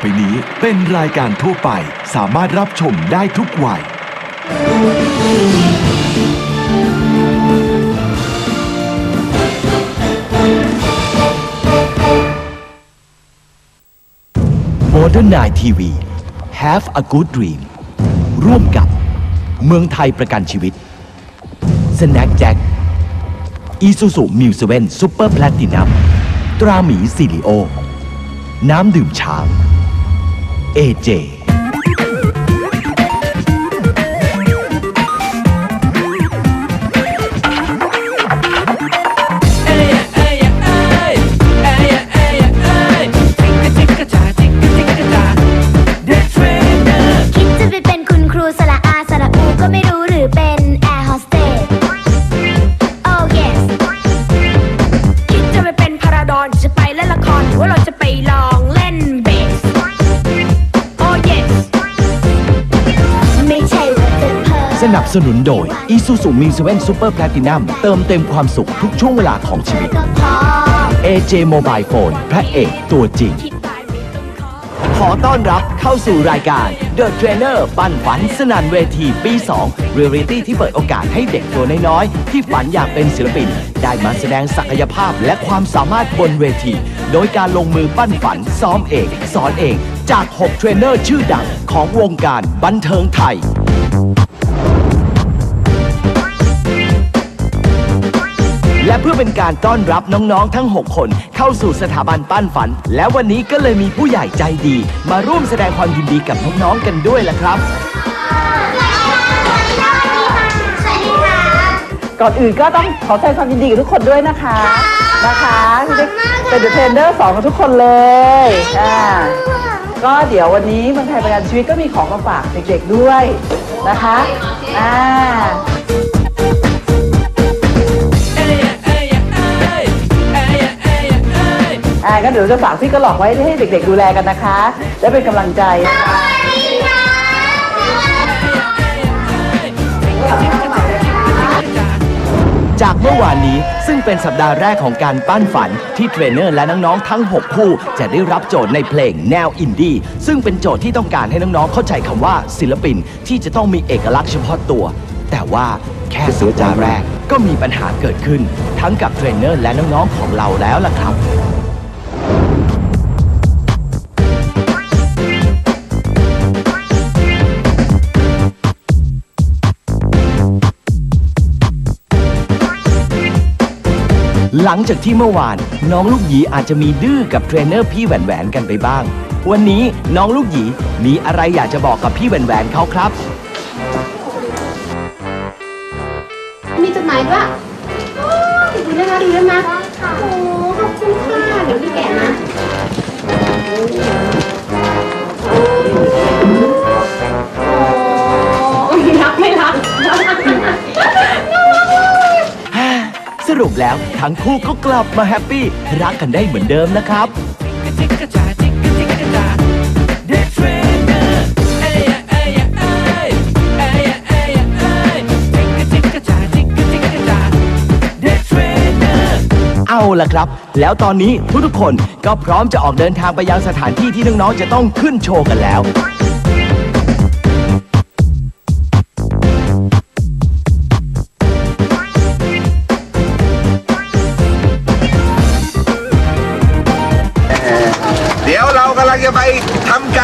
ไปนี้เป็นรายการทั่วไปสามารถรับชมได้ทุกวัย Modern Night TV Have a Good Dream ร่วมกับเมืองไทยประกันชีวิต Snack Jack Isuzu Mu 7 Super Platinum ตราหมีซิลิโอ น้ำดื่มช้าง AJ คิดจะไปเป็นคุณครูสละอาสละอูก็ไม่รู้หรือเป็น นับสนุนโดย Isuzu Mu 7 Super Platinum เติมเต็มความสุขทุกช่วงเวลาของชีวิตก็พอ AJ Mobile Phone พระเอกตัวจริงขอขอต้อนรับเข้าสู่รายการ The Trainer ปั้นฝันสนันเวทีปี 2 เรียลิตี้ที่เปิดโอกาสให้เด็กตัวน้อยๆ ที่ฝันอยากเป็นศิลปิน ได้มาแสดงศักยภาพและความสามารถบนเวที โดยการลงมือปั้นฝันซ้อมเอง สอนเอง จาก 6 เทรนเนอร์ชื่อดังของวงการบันเทิงไทย และเพื่อเป็นการต้อนรับน้องๆทั้ง 6 คน เข้าสู่สถาบันปั้นฝัน และวันนี้ก็เลยมีผู้ใหญ่ใจดี มาร่วมแสดงความยินดีกับน้องๆกันด้วยล่ะครับก่อนอื่นก็ต้องขอแสดงความยินดีกับทุกคนด้วยนะคะนะคะที่ได้เป็นเดอะเทรนเดอร์สองกับทุกคนเลยอ่าก็เดี๋ยววันนี้เมืองไทยประกันชีวิตก็มีของมาฝากเด็กๆด้วยนะคะอ่า อ่าก็เดี๋ยวจะฝากพี่กระหลอกไว้ให้เด็ก ๆ ดูแลกันนะคะ และเป็นกำลังใจ จากเมื่อวานนี้ซึ่งเป็นสัปดาห์แรกของการปั้นฝัน ที่เทรนเนอร์และน้องๆทั้ง 6 คู่ จะได้รับโจทย์ในเพลงแนวอินดี้ซึ่งเป็นโจทย์ที่ต้องการให้น้องๆเข้าใจคำว่าศิลปินที่จะต้องมีเอกลักษณ์เฉพาะตัว แต่ว่าแค่สัปดาห์แรกก็มีปัญหาเกิดขึ้น ทั้งกับเทรนเนอร์และน้องๆของเราแล้วล่ะครับ หลังจากที่เมื่อวาน น้องลูกหยีอาจจะมีดื้อกับเทรนเนอร์พี่แหวนแหวนกันไปบ้าง วันนี้น้องลูกหยีมีอะไรอยากจะบอกกับพี่แหวนแหวนเขาครับ มีจดหมายด้วยโอ้ยดูได้ไหมดูได้ไหมโอ้ รุปแล้ว ทั้งคู่ก็กลับมาแฮปปี้รักกันได้เหมือนเดิมนะครับ เอาล่ะครับ แล้วตอนนี้ทุกๆคนก็พร้อมจะออกเดินทางไปยังสถานที่ที่น้องๆจะต้องขึ้นโชว์กันแล้ว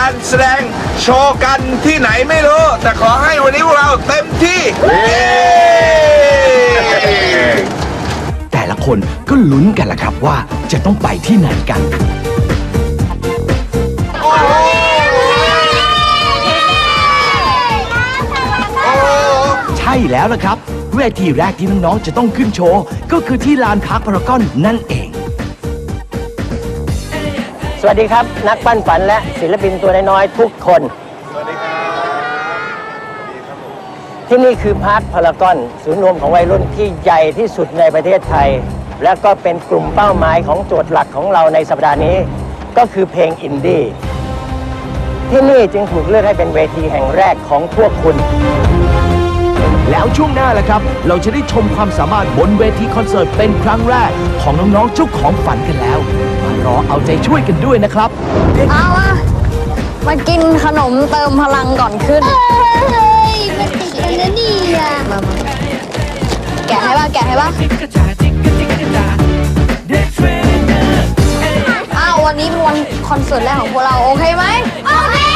การแสดงโชว์กันที่ไหนไม่รู้ แต่ขอให้วันนี้พวกเราเต็มที่เย้แต่ละคนก็ลุ้นกันล่ะครับว่าจะต้องไปที่ไหนกัน ใช่แล้วล่ะครับ เวทีแรกที่น้องๆจะต้องขึ้นโชว์ ก็คือที่ลานพักพารากอนนั่นเอง สวัสดีครับ นักปั้นฝันและศิลปินตัวน้อยๆทุกคนที่นี่คือพาร์คพารากอนศูนย์รวมของวัยรุ่นที่ใหญ่ที่สุดในประเทศไทย และก็เป็นกลุ่มเป้าหมายของโจทย์หลักของเราในสัปดาห์นี้ ก็คือเพลงอินดี้ที่นี่จึงถูกเลือกให้เป็นเวทีแห่งแรกของพวกคุณแล้วช่วงหน้าล่ะครับ เราจะได้ชมความสามารถบนเวทีคอนเสิร์ตเป็นครั้งแรก ของน้องๆเจ้าของฝันกันแล้วมา รอเอาใจช่วยกันด้วยนะครับ เอาอะกินขนมเติมพลังก่อนขึ้น เฮ้ยมันติดกันนะเนี่ยมามาแกะให้ป่ะแกะให้ป่ะอ้าววันนี้เป็นวันคอนเสิร์ตแรกของพวกเราโอเคไหมโอ